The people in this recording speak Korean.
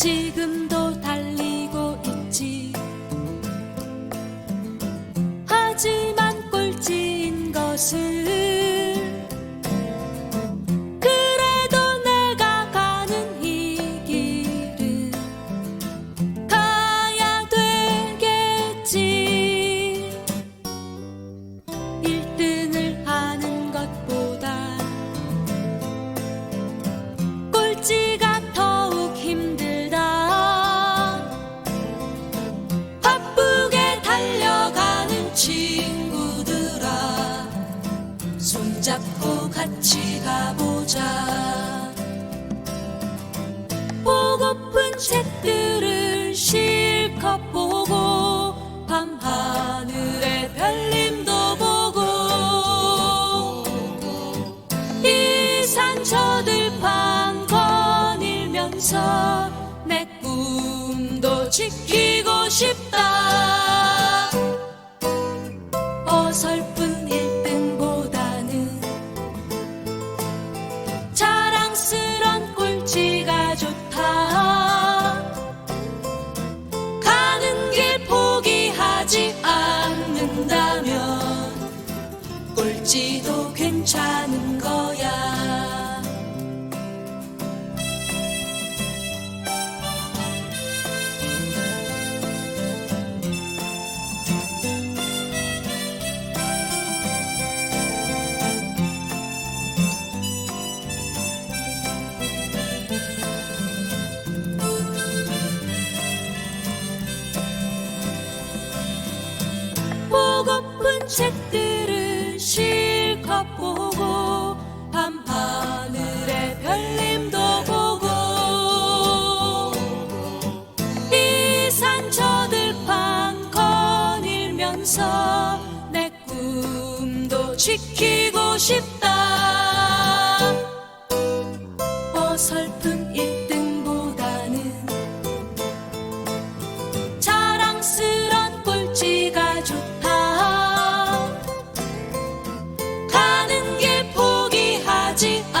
지금도 달려 같이 가보자. 보고픈 책들을 실컷 보고 밤하늘의 별님도 보고 이 산처들판 거닐면서 내 꿈도 지키고 싶다 꼴찌도 괜찮은 거야. 책들을 실컷 보고 밤하늘의 별님도 보고 이 산처들판 거닐면서 내 꿈도 지키고 싶다 Energy